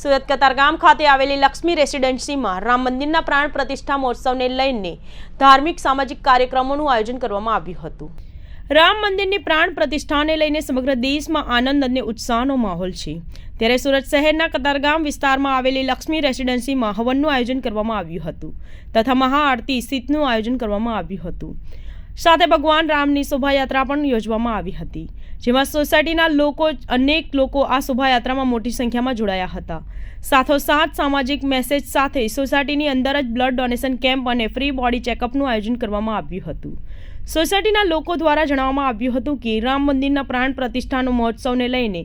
સુરત કતારગામ ખાતે આવેલી લક્ષ્મી રેસિડેન્સીમાં રામ મંદિરના પ્રાણ પ્રતિષ્ઠા મહોત્સવને લઈને ધાર્મિક સામાજિક કાર્યક્રમોનું આયોજન કરવામાં આવ્યું હતું. રામ મંદિરની પ્રાણ પ્રતિષ્ઠાને લઈને સમગ્ર દેશમાં આનંદ અને ઉત્સાહનો માહોલ છે. ત્યારે સુરત શહેરના કતારગામ વિસ્તારમાં આવેલી લક્ષ્મી રેસિડેન્સીમાં હવનનું આયોજન કરવામાં આવ્યું હતું તથા મહાઆરતી સીતનું આયોજન કરવામાં આવ્યું હતું. સાથે ભગવાન રામની શોભાયાત્રા પણ યોજવામાં આવી હતી. જેમાં સોસાયટીના લોકો અનેક લોકો આ શોભાયાત્રામાં મોટી સંખ્યામાં જોડાયા હતા. સાથોસાથ સામાજિક મેસેજ સાથે સોસાયટીની અંદર જ બ્લડ ડોનેશન કેમ્પ અને ફ્રી બોડી ચેકઅપનું આયોજન કરવામાં આવ્યું હતું. સોસાયટીના લોકો દ્વારા જણાવવામાં આવ્યું હતું કે રામ મંદિરના પ્રાણ પ્રતિષ્ઠાનો મહોત્સવને લઈને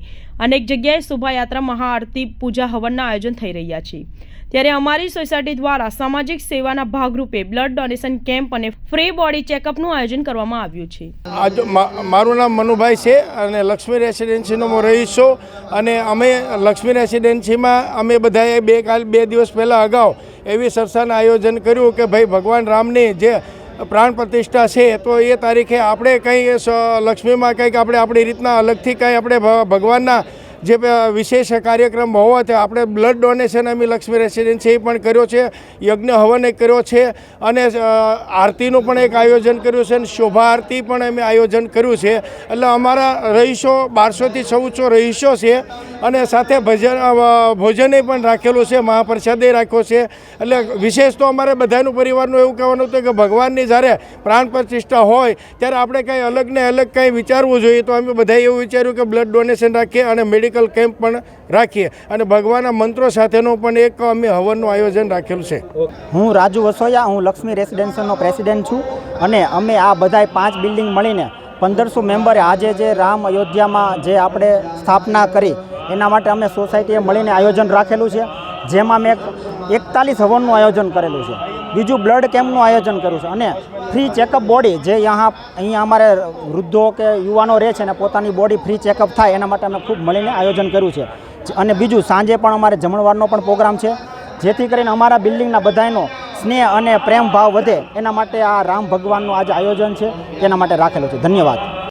અનેક જગ્યાએ શોભાયાત્રા મહાઆરતી પૂજા હવનના આયોજન થઈ રહ્યા છે. ત્યારે અમારી સોસાયટી દ્વારા સામાજિક સેવાના ભાગરૂપે બ્લડ ડોનેશન કેમ્પ અને ફ્રી બોડી ચેકઅપનું આયોજન કરવામાં આવ્યું છે. મારું નામ મનુભાઈ છે. અને લક્ષ્મી રેસિડેન્સીનો હું રહીશ છું અને અમે લક્ષ્મી રેસિડેન્સીમાં અમે બધાએ બે કાલ બે દિવસ પહેલાં અગાઉ એવી સરસાનું આયોજન કર્યું કે ભાઈ ભગવાન રામની જે પ્રાણ પ્રતિષ્ઠા છે, તો એ તારીખે આપણે કંઈ લક્ષ્મીમાં કંઈક આપણે આપણી રીતના અલગથી કંઈ આપણે ભગવાનના જે વિશેષ કાર્યક્રમ હોવાથી આપણે બ્લડ ડોનેશન અમે લક્ષ્મી રેસિડેન્સી પણ કર્યો છે, યજ્ઞ હવન એક કર્યો છે અને આરતીનું પણ એક આયોજન કર્યું છે અને શોભા આરતી પણ અમે આયોજન કર્યું છે. એટલે અમારા રહીશો બારસોથી ચૌદસો રહીશો છે અને સાથે ભજન ભોજને પણ રાખેલું છે, મહાપ્રસાદે રાખ્યો છે. એટલે વિશેષ તો અમારે બધાનું પરિવારનું એવું કહેવાનું હતું કે ભગવાનની જ્યારે પ્રાણ પ્રતિષ્ઠા હોય ત્યારે આપણે કંઈ અલગ ને અલગ કંઈ વિચારવું જોઈએ તો અમે બધાએ એવું વિચાર્યું કે બ્લડ ડોનેશન રાખીએ અને મેડિકલ કેમ્પ પણ રાખીએ. અને ભગવાનના મંત્રો સાથેનું પણ એક અમે હવનનું આયોજન રાખેલું છે. હું રાજુ વસોયા, હું લક્ષ્મી રેસિડેન્સીનો પ્રેસિડેન્ટ છું અને અમે આ બધાય પાંચ બિલ્ડિંગ મળીને પંદરસો મેમ્બરે આજે જે રામ અયોધ્યામાં જે આપણે સ્થાપના કરી, એના માટે અમે સોસાયટીએ મળીને આયોજન રાખેલું છે. જેમાં મેં એકતાલીસ હવનનું આયોજન કરેલું છે. બીજું બ્લડ કેમ્પનું આયોજન કર્યું છે. અને ફ્રી ચેકઅપ બોડી જે यहाँ અહીંયા અમારે વૃદ્ધો કે યુવાનો રહે છે ને પોતાની બોડી ફ્રી ચેકઅપ થાય, એના માટે અમે ખૂબ મળીને આયોજન કર્યું છે. અને બીજું સાંજે પણ અમારે જમણવારનો પણ પ્રોગ્રામ છે. જેથી કરીને અમારા બિલ્ડિંગના બધાયનો સ્નેહ અને પ્રેમ ભાવ વધે. એના માટે આ રામ ભગવાનનું આજે આયોજન છે. તેના માટે રાખેલું છે. ધન્યવાદ.